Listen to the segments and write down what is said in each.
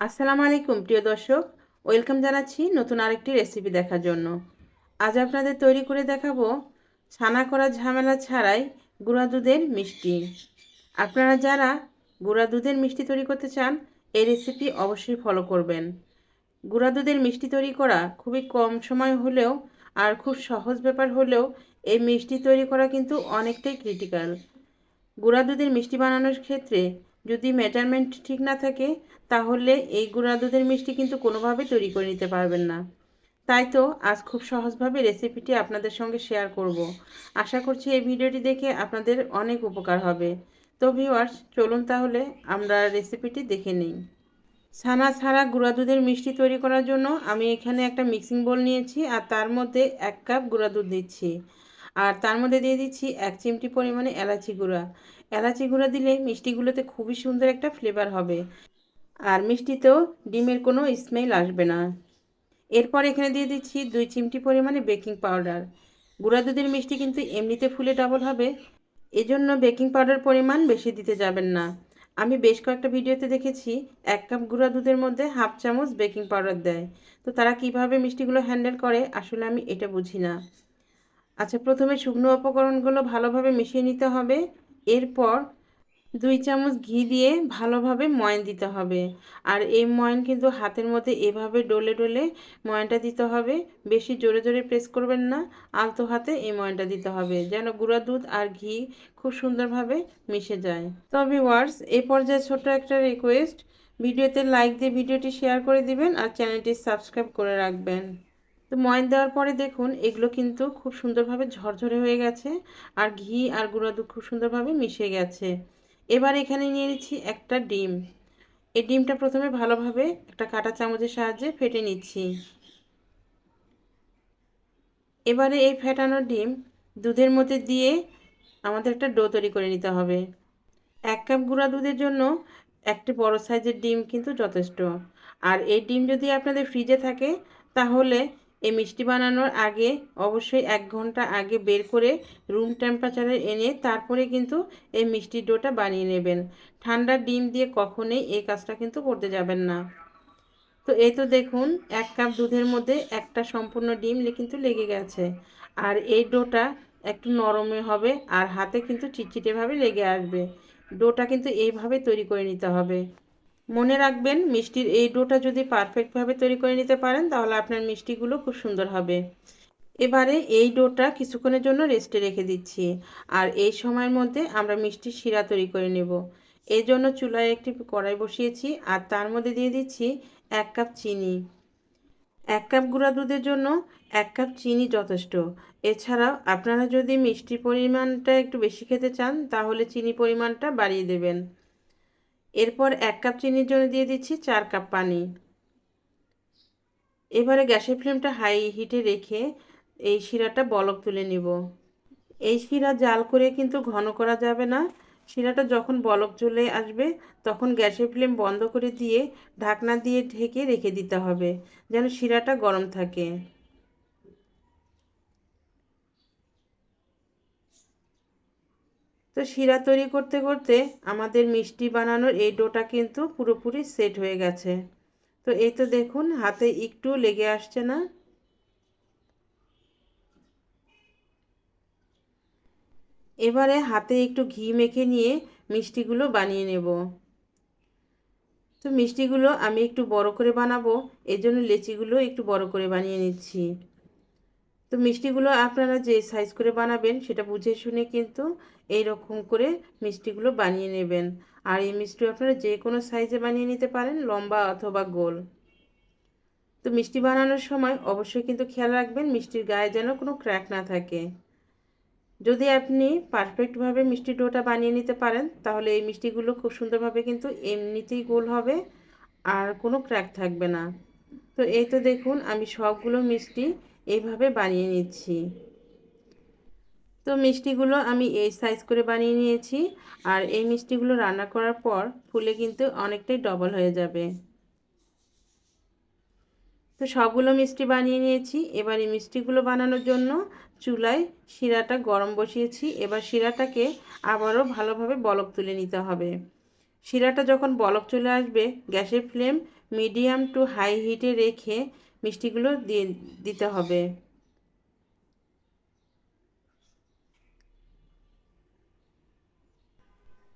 আসসালামু আলাইকুম, প্রিয় দর্শক। ওয়েলকাম জানাচ্ছি নতুন আরেকটি রেসিপি দেখার জন্য। আজ আপনাদের তৈরি করে দেখাবো ছানা করা ঝামেলা ছাড়াই গুঁড়া দুধের মিষ্টি। আপনারা যারা গুঁড়া দুধের মিষ্টি তৈরি করতে চান, এই রেসিপি অবশ্যই ফলো করবেন। গুঁড়া দুধের মিষ্টি তৈরি করা খুবই কম সময় হলেও আর খুব সহজ ব্যাপার হলেও এই মিষ্টি তৈরি করা কিন্তু অনেকটাই ক্রিটিক্যাল। গুঁড়া দুধের মিষ্টি বানানোর ক্ষেত্রে যদি মেজারমেন্ট ঠিক না থাকে, তাহলে এই গুঁড়া দুধের মিষ্টি কিন্তু কোনোভাবে তৈরি করে নিতে পারবেন না। তাই তো আজ খুব সহজভাবে রেসিপিটি আপনাদের সঙ্গে শেয়ার করব। আশা করছি এই ভিডিওটি দেখে আপনাদের অনেক উপকার হবে। তো ভিউয়ার্স চলুন তাহলে আমরা রেসিপিটি দেখে নিই। ছানা ছাড়া গুঁড়া দুধের মিষ্টি তৈরি করার জন্য আমি এখানে একটা মিক্সিং বোল নিয়েছি আর তার মধ্যে এক কাপ গুঁড়া দুধ দিচ্ছি। আর তার মধ্যে দিয়ে দিচ্ছি এক চিমটি পরিমাণে এলাচি গুঁড়া। এলাচি গুঁড়া দিলে মিষ্টিগুলোতে খুবই সুন্দর একটা ফ্লেভার হবে। আর মিষ্টিতেও ডিমের কোনো স্মেল আসবে না। এরপর এখানে দিয়ে দিচ্ছি দুই চিমটি পরিমাণে বেকিং পাউডার গুঁড়া দুধের মিষ্টি কিন্তু এমনিতে ফুলে ডাবল হবে। এজন্য বেকিং পাউডার পরিমাণ বেশি দিতে যাবেন না। আমি বেশ কয়েকটা ভিডিওতে দেখেছি, এক কাপ গুঁড়া দুধের মধ্যে হাফ চামচ বেকিং পাউডার দেয়। তো তারা কীভাবে মিষ্টিগুলো হ্যান্ডেল করে, আসলে আমি এটা বুঝি না। আচ্ছা প্রথমে শুকনো উপকরণগুলো ভালোভাবে মিশিয়ে নিতে হবে। এরপর দুই চামচ ঘি দিয়ে ভালোভাবে ময়ন দিতে হবে। আর এই ময়ন কিন্তু হাতের মধ্যে এভাবে ডলে ডলে ময়নটা দিতে হবে। বেশি জোরে জোরে প্রেস করবেন না, আলতো হাতে এই ময়নটা দিতে হবে যেন গুঁড়া দুধ আর ঘি খুব সুন্দরভাবে মিশে যায়। তবে ওয়ার্স এই পর্যায়ে ছোট্ট একটা রিকোয়েস্ট ভিডিওতে লাইক দিয়ে ভিডিওটি শেয়ার করে দিবেন আর চ্যানেলটি সাবস্ক্রাইব করে রাখবেন। তো ময়ন দেওয়ার পরে দেখুন, এগুলো কিন্তু খুব সুন্দরভাবে ঝরঝরে হয়ে গেছে আর ঘি আর গুঁড়া দুধ খুব সুন্দরভাবে মিশে গেছে। এবার এখানে নিয়ে নিচ্ছি একটা ডিম। এই ডিমটা প্রথমে ভালোভাবে একটা কাটা চামচের সাহায্যে ফেটে নিচ্ছি। এবারে এই ফেটানো ডিম দুধের মধ্যে দিয়ে আমাদের একটা ডো তৈরি করে নিতে হবে। এক কাপ গুঁড়া দুধের জন্য একটি বড় সাইজের ডিম কিন্তু যথেষ্ট। আর এই ডিম যদি আপনাদের ফ্রিজে থাকে, তাহলে এই মিষ্টি বানানোর আগে অবশ্যই এক ঘণ্টা আগে বের করে রুম টেম্পারেচারে এনে তারপরে কিন্তু এই মিষ্টির ডোটা বানিয়ে নেবেন। ঠান্ডা ডিম দিয়ে কখনোই এই কাজটা কিন্তু করতে যাবেন না। তো এই তো দেখুন, এক কাপ দুধের মধ্যে একটা সম্পূর্ণ ডিম কিন্তু লেগে গেছে। আর এই ডোটা একটু নরমে হবে আর হাতে কিন্তু চিটচিটেভাবে লেগে আসবে। ডোটা কিন্তু এইভাবে তৈরি করে নিতে হবে। মনে রাখবেন, মিষ্টির এই ডোটা যদি পারফেক্টভাবে তৈরি করে নিতে পারেন, তাহলে আপনার মিষ্টিগুলো খুব সুন্দর হবে। এবারে এই ডোটা কিছুক্ষণের জন্য রেস্টে রেখে দিচ্ছি। আর এই সময়ের মধ্যে আমরা মিষ্টির শিরা তৈরি করে নেব। এই জন্য চুলায় একটি কড়াই বসিয়েছি আর তার মধ্যে দিয়ে দিচ্ছি এক কাপ চিনি। এক কাপ গুঁড়া দুধের জন্য এক কাপ চিনি যথেষ্ট। এছাড়াও আপনারা যদি মিষ্টির পরিমাণটা একটু বেশি খেতে চান, তাহলে চিনি পরিমাণটা বাড়িয়ে দেবেন। এরপর এক কাপ চিনির জন্য দিয়ে দিচ্ছি চার কাপ পানি। এবারে গ্যাসের ফ্লেমটা হাই হিটে রেখে এই শিরাটা বলক তুলে নিব। এই শিরা জাল করে কিন্তু ঘন করা যাবে না। শিরাটা যখন বলক চলে আসবে, তখন গ্যাসের ফ্লেম বন্ধ করে দিয়ে ঢাকনা দিয়ে ঢেকে রেখে দিতে হবে, যেন শিরাটা গরম থাকে। তো শিরা তৈরি করতে করতে আমাদের মিষ্টি বানানোর এই ডোটা কিন্তু পুরোপুরি সেট হয়ে গেছে। তো এই তো দেখুন, হাতে একটু লেগে আসছে না। এবারে হাতে একটু ঘি মেখে নিয়ে মিষ্টিগুলো বানিয়ে নেব। তো মিষ্টিগুলো আমি একটু বড় করে বানাবো এই জন্য লেচিগুলো একটু বড় করে বানিয়ে নিচ্ছি। তো মিষ্টিগুলো আপনারা যে সাইজ করে বানাবেন সেটা বুঝে শুনে কিন্তু এই রকম করে মিষ্টিগুলো বানিয়ে নেবেন। আর এই মিষ্টি আপনারা যে কোনো সাইজে বানিয়ে নিতে পারেন, লম্বা অথবা গোল। তো মিষ্টি বানানোর সময় অবশ্যই কিন্তু খেয়াল রাখবেন মিষ্টির গায়ে যেন কোনো ক্র্যাক না থাকে। যদি আপনি পারফেক্টভাবে মিষ্টি ডোটা বানিয়ে নিতে পারেন, তাহলে এই মিষ্টিগুলো খুব সুন্দরভাবে কিন্তু এমনিতেই গোল হবে, আর কোনো ক্র্যাক থাকবে না। তো এই তো দেখুন, আমি সবগুলো মিষ্টি এইভাবে বানিয়ে নিচ্ছি। তো মিষ্টিগুলো আমি এই সাইজ করে বানিয়ে নিয়েছি আর এই মিষ্টিগুলো রান্না করার পর ফুলে কিন্তু অনেকটাই ডবল হয়ে যাবে। তো সবগুলো মিষ্টি বানিয়ে নিয়েছি। এবার এই মিষ্টিগুলো বানানোর জন্য চুলায় শিরাটা গরম বসিয়েছি। এবার শিরাটাকে আবারও ভালোভাবে বলক তুলে নিতে হবে। শিরাটা যখন বলক চলে আসবে, গ্যাসের ফ্লেম মিডিয়াম টু হাই হিটে রেখে মিষ্টিগুলো দিয়ে দিতে হবে।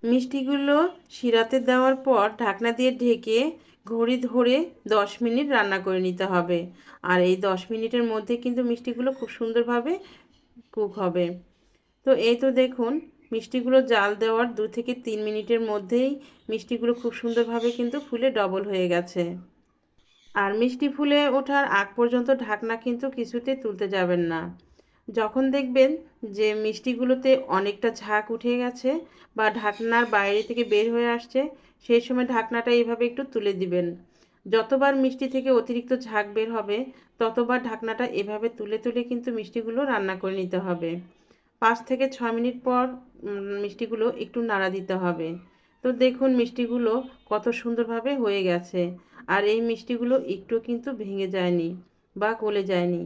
মিষ্টিগুলো শিরাতে দেওয়ার পর ঢাকনা দিয়ে ঢেকে ঘড়ি ধরে দশ মিনিট রান্না করে নিতে হবে। আর এই দশ মিনিটের মধ্যে কিন্তু মিষ্টিগুলো খুব সুন্দরভাবে কুক হবে। তো এই তো দেখুন, মিষ্টিগুলো জাল দেওয়ার দু থেকে তিন মিনিটের মধ্যেই মিষ্টিগুলো খুব সুন্দরভাবে কিন্তু ফুলে ডবল হয়ে গেছে। আর মিষ্টি ফুলে ওঠার আগ পর্যন্ত ঢাকনা কিন্তু কিছুতে তুলতে যাবেন না। যখন দেখবেন যে মিষ্টিগুলোতে অনেকটা ঝাঁক উঠে গেছে বা ঢাকনার বাইরে থেকে বের হয়ে আসছে, সেই সময় ঢাকনাটা এইভাবে একটু তুলে দিবেন। যতবার মিষ্টি থেকে অতিরিক্ত ঝাঁক বের হবে, ততবার ঢাকনাটা এভাবে তুলে তুলে কিন্তু মিষ্টিগুলো রান্না করে নিতে হবে। পাঁচ থেকে ছ মিনিট পর মিষ্টিগুলো একটু নাড়া দিতে হবে। তো দেখুন মিষ্টিগুলো কত সুন্দরভাবে হয়ে গেছে। আর এই মিষ্টিগুলো একটু কিন্তু ভেঙে যায়নি বা গলে যায়নি।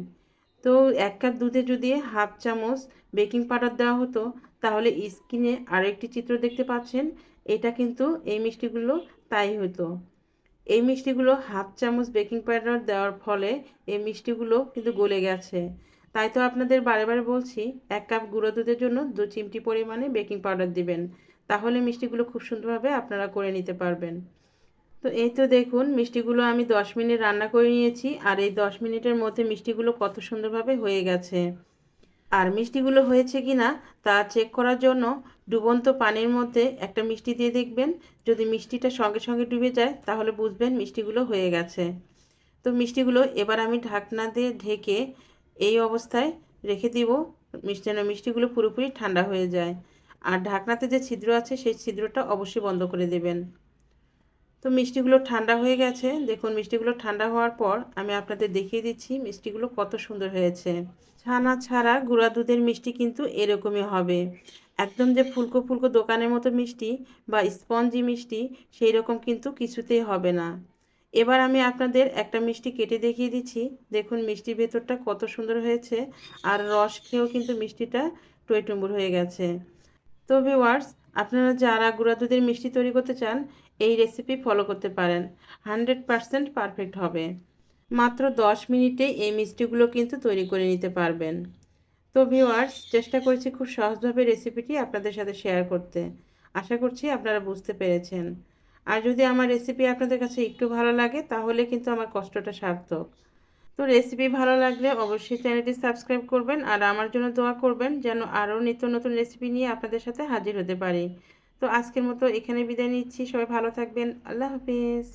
তো এক কাপ দুধে যদি হাফ চামচ বেকিং পাউডার দেওয়া হতো, তাহলে স্কিনে আরেকটি চিত্র দেখতে পাচ্ছেন। এটা কিন্তু এই মিষ্টিগুলো তাই হতো। এই মিষ্টিগুলো হাফ চামচ বেকিং পাউডার দেওয়ার ফলে এই মিষ্টিগুলো কিন্তু গলে গেছে। তাই তো আপনাদের বারে বারে বলছি, এক কাপ গুঁড়ো দুধের জন্য দু চিমটি পরিমাণে বেকিং পাউডার দিবেন। তাহলে মিষ্টিগুলো খুব সুন্দরভাবে আপনারা করে নিতে পারবেন। তো এই তো দেখুন, মিষ্টিগুলো আমি দশ মিনিট রান্না করে নিয়েছি আর এই দশ মিনিটের মধ্যে মিষ্টিগুলো কত সুন্দরভাবে হয়ে গেছে। আর মিষ্টিগুলো হয়েছে কি না, তা চেক করার জন্য ডুবন্ত পানির মধ্যে একটা মিষ্টি দিয়ে দেখবেন। যদি মিষ্টিটা সঙ্গে সঙ্গে ডুবে যায়, তাহলে বুঝবেন মিষ্টিগুলো হয়ে গেছে। তো মিষ্টিগুলো এবার আমি ঢাকনা দিয়ে ঢেকে এই অবস্থায় রেখে দিব, মিষ্টি মিষ্টিগুলো পুরোপুরি ঠান্ডা হয়ে যায়। আর ঢাকনাতে যে ছিদ্র আছে, সেই ছিদ্রটা অবশ্যই বন্ধ করে দেবেন। তো মিষ্টিগুলো ঠান্ডা হয়ে গেছে। দেখুন, মিষ্টিগুলো ঠান্ডা হওয়ার পর আমি আপনাদের দেখিয়ে দিচ্ছি মিষ্টিগুলো কত সুন্দর হয়েছে। ছানা ছাড়া গুঁড়া দুধের মিষ্টি কিন্তু এরকমই হবে। একদম যে ফুলকো ফুলকো দোকানের মতো মিষ্টি বা স্পঞ্জি মিষ্টি, সেই রকম কিন্তু কিছুতেই হবে না। এবার আমি আপনাদের একটা মিষ্টি কেটে দেখিয়ে দিচ্ছি। দেখুন, মিষ্টির ভেতরটা কত সুন্দর হয়েছে। আর রস খেয়েও কিন্তু মিষ্টিটা টইটুম্বুর হয়ে গেছে। তো ভিওয়ার্স আপনারা যারা গুঁড়া দুধের মিষ্টি তৈরি করতে চান, এই রেসিপি ফলো করতে পারেন। হান্ড্রেড পারসেন্ট পারফেক্ট হবে। মাত্র দশ মিনিটেই এই মিষ্টিগুলো কিন্তু তৈরি করে নিতে পারবেন। তো ভিওয়ার্স চেষ্টা করেছি খুব সহজভাবে রেসিপিটি আপনাদের সাথে শেয়ার করতে। আশা করছি আপনারা বুঝতে পেরেছেন। আর যদি আমার রেসিপি আপনাদের কাছে একটু ভালো লাগে, তাহলে কিন্তু আমার কষ্টটা সার্থক। তো রেসিপি ভালো লাগলে অবশ্যই চ্যানেলটি সাবস্ক্রাইব করবেন আর আমার জন্য দোয়া করবেন যেন আরও নিত্য নতুন রেসিপি নিয়ে আপনাদের সাথে হাজির হতে পারি। তো আজকের মতো এখানে বিদায় নিচ্ছি, সবাই ভালো থাকবেন, আল্লাহ হাফিজ।